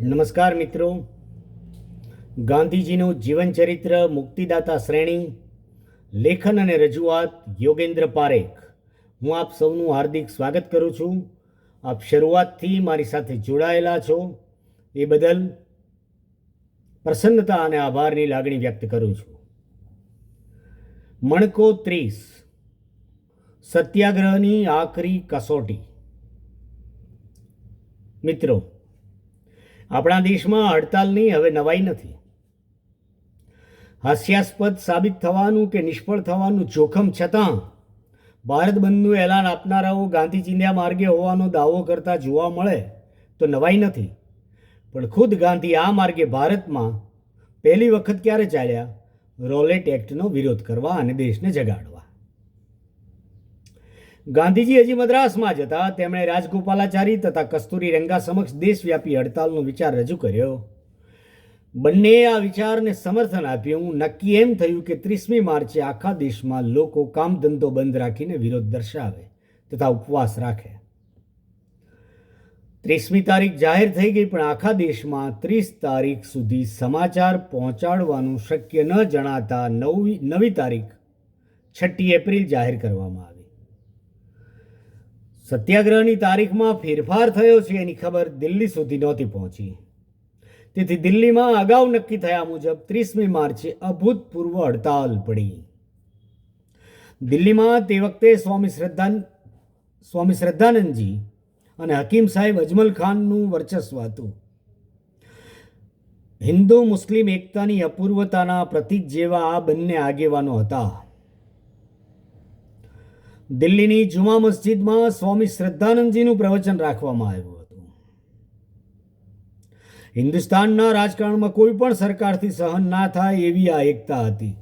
નમસ્કાર મિત્રો. ગાંધીજીનું જીવનચરિત્ર મુક્તિદાતા શ્રેણી, લેખન અને રજૂઆત યોગેન્દ્ર પારેખ. હું આપ સૌનું હાર્દિક સ્વાગત કરું છું. આપ શરૂઆતથી મારી સાથે જોડાયેલા છો. એ બદલ પ્રસન્નતા અને આભારની લાગણી વ્યક્ત કરું છું. મણકો ત્રીસ. સત્યાગ્રહની આખરી કસોટી. મિત્રો આપણા દેશમાં હડતાલની હવે નવાઈ નથી. હાસ્યાસ્પદ સાબિત થવાનું કે નિષ્ફળ થવાનું જોખમ છતાં, ભારત બંધનું એલાન આપનારાઓ ગાંધી ચિંધ્યા માર્ગે હોવાનો દાવો કરતા જોવા મળે તો નવાઈ નથી. પણ ખુદ ગાંધી આ માર્ગે ભારતમાં પહેલી વખત ક્યારે ચાલ્યા? રોલેટ એક્ટનો વિરોધ કરવા અને દેશને જગાડવા. ગાંધીજી હજી મદ્રાસમાં જ હતા. તેમણે રાજગોપાલાચારી તથા કસ્તુરી રંગા સમક્ષ દેશવ્યાપી હડતાલનો વિચાર રજૂ કર્યો. બંનેએ આ વિચારને સમર્થન આપ્યું નક્કી એમ થયું કે ત્રીસમી માર્ચે આખા દેશમાં લોકો કામ ધંધો બંધ રાખીને વિરોધ દર્શાવે તથા ઉપવાસ રાખે. ત્રીસમી તારીખ જાહેર થઈ ગઈ પણ આખા દેશમાં ત્રીસ તારીખ સુધી સમાચાર પહોંચાડવાનું શક્ય ન જણાતા નવી નવી તારીખ છઠ્ઠી એપ્રિલ જાહેર કરવામાં આવી. સત્યાગ્રહની તારીખમાં ફેરફાર થયો છે એની ખબર દિલ્હી સુધી નહોતી પહોંચી. તેથી દિલ્હીમાં અગાઉ નક્કી થયા મુજબ ત્રીસમી માર્ચે અભૂતપૂર્વ હડતાલ પડી. દિલ્હીમાં તે વખતે સ્વામી શ્રદ્ધાન, સ્વામી શ્રદ્ધાનંદજી અને હકીમ સાહેબ અજમલ ખાનનું વર્ચસ્વ હતું. હિન્દુ મુસ્લિમ એકતાની અપૂર્વતાના પ્રતીક જેવા આ બંને આગેવાનો હતા. દિલ્હીની જુમા મસ્જિદમાં સ્વામી શ્રદ્ધાનંદજીનું પ્રવચન રાખવામાં આવ્યું હતું. હિન્દુસ્તાનના રાજકારણમાં કોઈ પણ સરકારથી સહન ના થાય એવી આ એકતા હતી.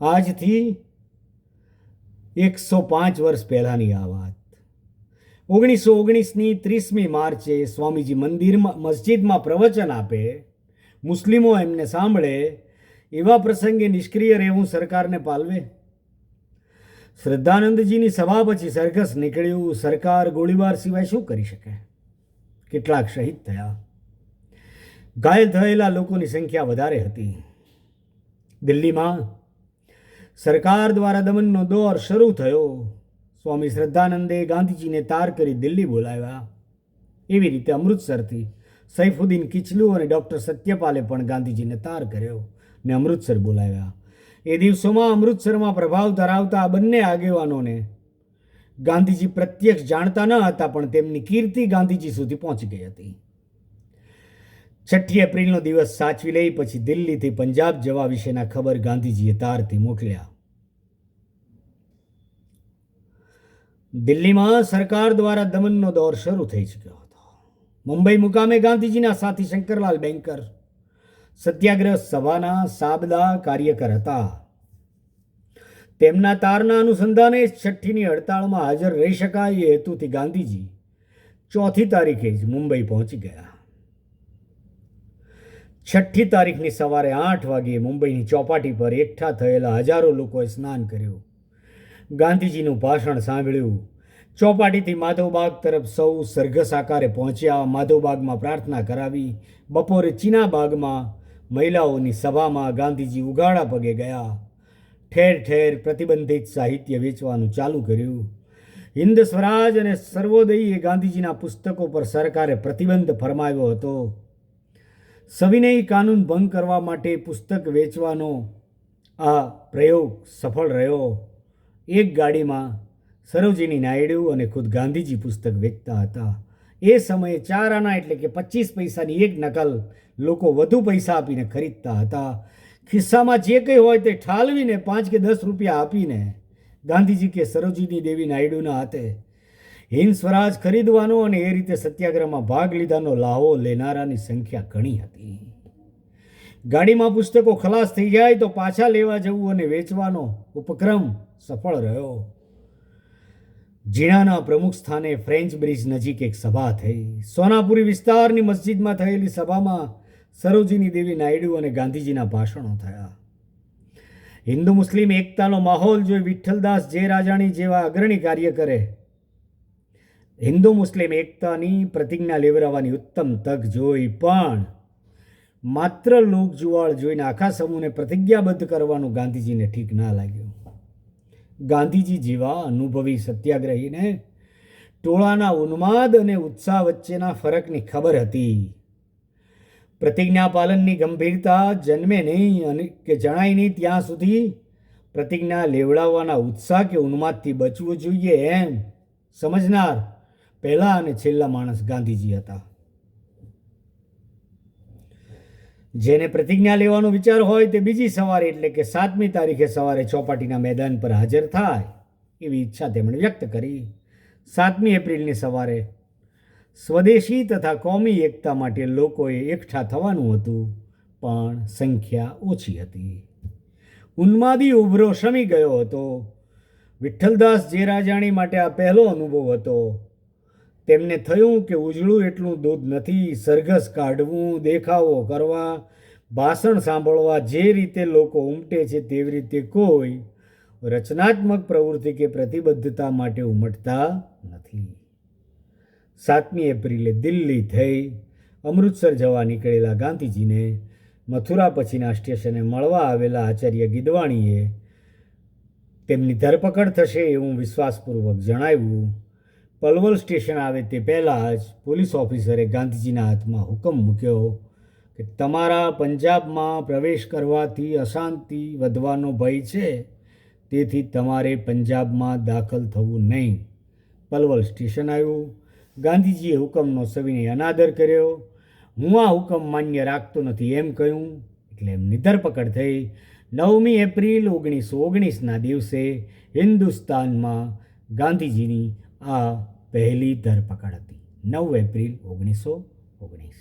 આજથી એકસો પાંચ વર્ષ પહેલાંની આ વાત. ઓગણીસો ઓગણીસની ત્રીસમી માર્ચે સ્વામીજી મંદિરમાં, મસ્જિદમાં પ્રવચન આપે, મુસ્લિમો એમને સાંભળે, એવા પ્રસંગે નિષ્ક્રિય રહેવું સરકારને પાલવે? શ્રદ્ધાનંદજીની સભા પછી સરઘસ નીકળ્યું. સરકાર ગોળીબાર સિવાય શું કરી શકે? કેટલાક શહીદ થયા. ઘાયલ થયેલા લોકોની સંખ્યા વધારે હતી. દિલ્હીમાં સરકાર દ્વારા દમનનો દોર શરૂ થયો. સ્વામી શ્રદ્ધાનંદે ગાંધીજીને તાર કરી દિલ્હી બોલાવ્યા. એવી રીતે અમૃતસરથી સૈફુદ્દીન કિચલુ અને ડૉક્ટર સત્યપાલે પણ ગાંધીજીને તાર કર્યો ને અમૃતસર બોલાવ્યા. એ દિવસોમાં અમૃતસરમાં પ્રભાવ ધરાવતા આ બંને આગેવાનોને ગાંધીજી પ્રત્યક્ષ જાણતા ન હતા, પણ તેમની કીર્તિ ગાંધીજી સુધી પહોંચી ગઈ હતી. છઠ્ઠી એપ્રિલનો દિવસ સાચવી લઈ પછી દિલ્હીથી પંજાબ જવા વિશેના ખબર ગાંધીજીએ તારથી મોકલ્યા. દિલ્હીમાં સરકાર દ્વારા દમનનો દોર શરૂ થઈ ચૂક્યો હતો. મુંબઈ મુકામે ગાંધીજીના સાથી શંકરલાલ બેન્કર સત્યાગ્રહ સભાના સાબદા કાર્યકર હતા. તેમના તારના અનુસંધાને છઠ્ઠીની હડતાળમાં હાજર રહી શકાય એ હેતુથી ગાંધીજી ચોથી તારીખે જ મુંબઈ પહોંચી ગયા. છઠ્ઠી તારીખની સવારે આઠ વાગ્યે મુંબઈની ચોપાટી પર એકઠા થયેલા હજારો લોકોએ સ્નાન કર્યું. ગાંધીજીનું ભાષણ સાંભળ્યું. ચોપાટીથી માધવબાગ તરફ સૌ સરઘસ આકારે પહોંચ્યા, માધવબાગમાં પ્રાર્થના કરાવી. બપોરે ચીનાબાગમાં મહિલાઓની સભામાં ગાંધીજી ઉગાડા પગે ગયા. ઠેર ઠેર પ્રતિબંધિત સાહિત્ય વેચવાનું ચાલુ કર્યું. હિન્દ સ્વરાજ અને સર્વોદયીએ ગાંધીજીના પુસ્તકો પર સરકારે પ્રતિબંધ ફરમાવ્યો હતો. સવિનય કાનૂન ભંગ કરવા માટે પુસ્તક વેચવાનો આ પ્રયોગ સફળ રહ્યો. એક ગાડીમાં સરોજીની નાયડુ અને ખુદ ગાંધીજી પુસ્તક વેચતા હતા. એ સમયે ચાર આના એટલે કે પચીસ પૈસાની એક નકલ લોકો વધુ પૈસા આપીને ખરીદતા હતા. ખિસ્સામાં જે કંઈ હોય તે ઠાલવીને પાંચ કે દસ રૂપિયા આપીને ગાંધીજી કે સરોજીની દેવી નાયડુના હાથે હિન્દ સ્વરાજ ખરીદવાનો અને એ રીતે સત્યાગ્રહમાં ભાગ લીધાનો લાહો લેનારાની સંખ્યા ઘણી હતી. ગાડીમાં પુસ્તકો ખલાસ થઈ જાય તો પાછા લેવા જવું અને વેચવાનો ઉપક્રમ સફળ રહ્યો. જીણાના પ્રમુખ સ્થાને ફ્રેન્ચ બ્રિજ નજીક એક સભા થઈ. સોનાપુરી વિસ્તારની મસ્જિદમાં થયેલી સભામાં સરોજીની દેવી નાયડુ અને ગાંધીજીના ભાષણો થયા. હિન્દુ મુસ્લિમ એકતાનો માહોલ જોઈ વિઠ્ઠલદાસ જે રાજાણી જેવા અગ્રણી કાર્ય કરે. હિન્દુ મુસ્લિમ એકતાની પ્રતિજ્ઞા લેવરાવાની ઉત્તમ તક જોઈ પણ માત્ર લોકજુવાળ જોઈને આખા સમૂહને પ્રતિજ્ઞાબદ્ધ કરવાનું ગાંધીજીને ઠીક ના લાગ્યું. ગાંધીજી જેવા અનુભવી સત્યાગ્રહીને ટોળાના ઉન્માદ અને ઉત્સાહ વચ્ચેના ફરકની ખબર હતી. પ્રતિજ્ઞા પાલનની ગંભીરતા જન્મે નહીં અને કે જણાય નહીં ત્યાં સુધી પ્રતિજ્ઞા લેવડાવવાના ઉત્સાહ કે ઉન્માદથી બચવું જોઈએ એમ સમજનાર પહેલાં અને છેલ્લા માણસ ગાંધીજી હતા. જેને પ્રતિજ્ઞા લેવાનો વિચાર હોય તે બીજી સવારે એટલે કે સાતમી તારીખે સવારે ચોપાટીના મેદાન પર હાજર થાય એવી ઈચ્છા તેમણે વ્યક્ત કરી. સાતમી એપ્રિલની સવારે સ્વદેશી તથા કોમી એકતા માટે લોકોએ એકઠા થવાનું હતું, પણ સંખ્યા ઓછી હતી. ઉન્માદી ઉભરો શમી ગયો હતો. વિઠ્ઠલદાસ જેરાજાણી માટે આ પહેલો અનુભવ હતો તેમને થયું કે ઉજળું એટલું દૂધ નથી, સરઘસ કાઢવું, દેખાવો કરવા, ભાષણ સાંભળવા જે રીતે લોકો ઉમટે છે તેવી રીતે કોઈ રચનાત્મક પ્રવૃત્તિ કે પ્રતિબદ્ધતા માટે ઉમટતા નથી. સાતમી એપ્રિલે દિલ્હી થઈ, અમૃતસર જવા નીકળેલા ગાંધીજીને મથુરા પછીના સ્ટેશને મળવા આવેલા આચાર્ય ગીદવાણીએ તેમની ધરપકડ થશે એવું વિશ્વાસપૂર્વક જણાવ્યું. પલવલ સ્ટેશન આવે તે પહેલાં જ પોલીસ ઓફિસરે ગાંધીજીના હાથમાં હુકમ મૂક્યો કે તમારા પંજાબમાં પ્રવેશ કરવાથી અશાંતિ વધવાનો ભય છે, તેથી તમારે પંજાબમાં દાખલ થવું નહીં. પલવલ સ્ટેશન આવ્યું. ગાંધીજીએ હુકમનો સવિનય અનાદર કર્યો. હું આ હુકમ માન્ય રાખતો નથી એમ કહ્યું. એટલે એમની ધરપકડ થઈ નવમી એપ્રિલ ઓગણીસો ઓગણીસના દિવસે હિન્દુસ્તાનમાં ગાંધીજીની આ પહેલી ધરપકડ હતી. નવ એપ્રિલ ઓગણીસો ઓગણીસ.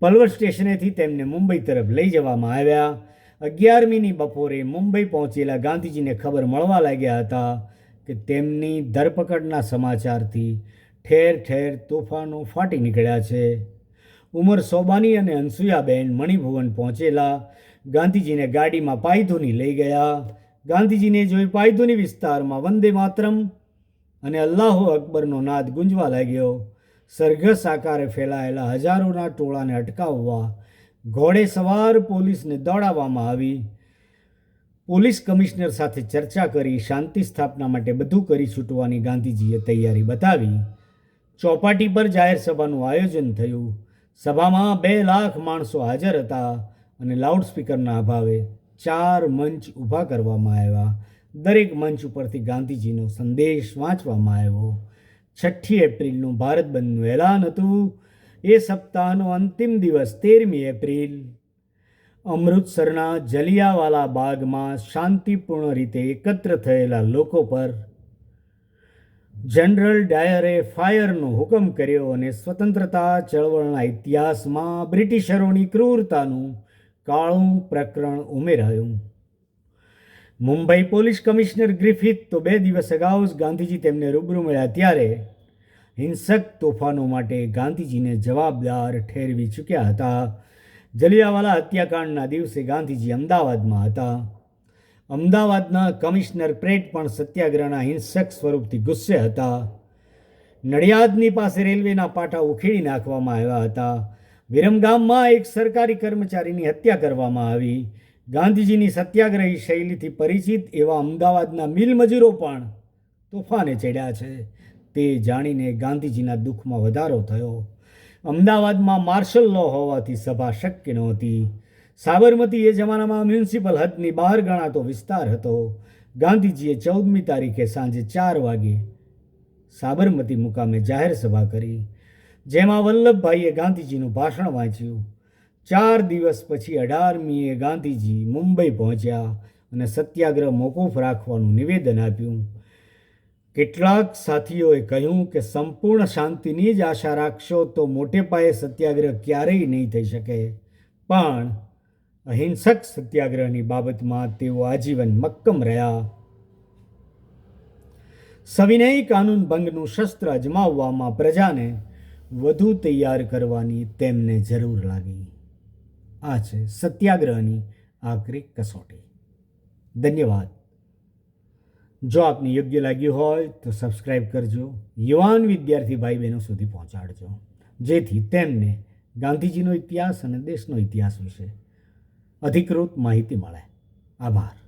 પલવર સ્ટેશનેથી તેમને મુંબઈ તરફ લઈ જવામાં આવ્યા. અગિયારમીની બપોરે મુંબઈ પહોંચેલા ગાંધીજીને ખબર મળવા લાગ્યા હતા કે તેમની ધરપકડના સમાચારથી ઠેર ઠેર તોફાનો ફાટી નીકળ્યા છે. ઉમર સોબાની અને અનસુયાબેન મણિભુવન પહોંચેલા. ગાંધીજીને ગાડીમાં પાયધુની લઈ ગયા. ગાંધીજીને જોઈ પાયધુની વિસ્તારમાં વંદે માતરમ અને અલ્લાહો અકબરનો નાદ ગુંજવા લાગ્યો. સરઘસ આકારે ફેલાયેલા હજારોના ટોળાને અટકાવવા ઘોડે સવાર પોલીસને દોડાવવામાં આવી. પોલીસ કમિશનર સાથે ચર્ચા કરી, શાંતિ સ્થાપના માટે બધું કરી છૂટવાની ગાંધીજીએ તૈયારી બતાવી. ચોપાટી પર જાહેર સભાનું આયોજન થયું. સભામાં બે લાખ માણસો હાજર હતા અને લાઉડસ્પીકરના અભાવે ચાર મંચ ઊભા કરવામાં આવ્યા. દરેક મંચ ઉપરથી ગાંધીજીનો સંદેશ વાંચવામાં આવ્યો. છઠ્ઠી એપ્રિલનું ભારત બંધનું એલાન હતું. એ સપ્તાહનો અંતિમ દિવસ તેરમી એપ્રિલ. અમૃતસરના જલિયાવાલા બાગમાં શાંતિપૂર્ણ રીતે એકત્ર થયેલા લોકો પર જનરલ ડાયરે ફાયરનો હુકમ કર્યો અને સ્વતંત્રતા ચળવળના ઇતિહાસમાં બ્રિટિશરોની ક્રૂરતાનું કાળું પ્રકરણ ઉમેરાયું. મુંબઈ પોલીસ કમિશનર ગ્રિફિથ તો બે દિવસ અગાઉ જ ગાંધીજી તેમને રૂબરૂ મળ્યા ત્યારે હિંસક તોફાનો માટે ગાંધીજીને જવાબદાર ઠેરવી ચૂક્યા હતા. જલિયાવાલા હત્યાકાંડના દિવસે ગાંધીજી અમદાવાદમાં હતા. અમદાવાદના કમિશનર પ્રેટ પણ સત્યાગ્રહના હિંસક સ્વરૂપથી ગુસ્સે હતા. નડિયાદની પાસે રેલવેના પાટા ઉખેડી નાખવામાં આવ્યા હતા. વિરમગામમાં એક સરકારી કર્મચારીની હત્યા કરવામાં આવી. ગાંધીજીની સત્યાગ્રહી શૈલીથી પરિચિત એવા અમદાવાદના મિલ મજૂરો પણ તોફાને ચડ્યા છે. તે જાણીને ગાંધીજીના દુઃખમાં વધારો થયો. અમદાવાદમાં માર્શલ લો હોવાથી સભા શક્ય નહોતી. સાબરમતી એ જમાનામાં મ્યુનિસિપલ હદની બહાર ગણાતો વિસ્તાર હતો. ગાંધીજીએ ચૌદમી તારીખે સાંજે ચાર વાગે સાબરમતી મુકામે જાહેર સભા કરી, જેમાં વલ્લભભાઈએ ગાંધીજીનું ભાષણ વાંચ્યું. ચાર દિવસ પછી અઢારમીએ ગાંધીજી મુંબઈ પહોંચ્યા અને સત્યાગ્રહ મોકૂફ રાખવાનું નિવેદન આપ્યું. કેટલાક સાથીઓએ કહ્યું કે સંપૂર્ણ શાંતિની જ આશા રાખશો તો મોટે પાયે સત્યાગ્રહ ક્યારેય નહીં થઈ શકે. પણ અહિંસક સત્યાગ્રહની બાબતમાં તેઓ આજીવન મક્કમ રહ્યા. સવિનય કાનૂન ભંગનું શસ્ત્ર અજમાવવામાં પ્રજાને વધુ તૈયાર કરવાની તેમને જરૂર લાગી. આ છે સત્યાગ્રહની આખરી કસોટી. ધન્યવાદ. જો આપને યોગ્ય લાગ્યું હોય તો સબસ્ક્રાઈબ કરજો. યુવાન વિદ્યાર્થી ભાઈ બહેનો સુધી પહોંચાડજો. જેથી તેમને ગાંધીજીનો ઇતિહાસ અને દેશનો ઇતિહાસ વિશે અધિકૃત માહિતી મળે. આભાર.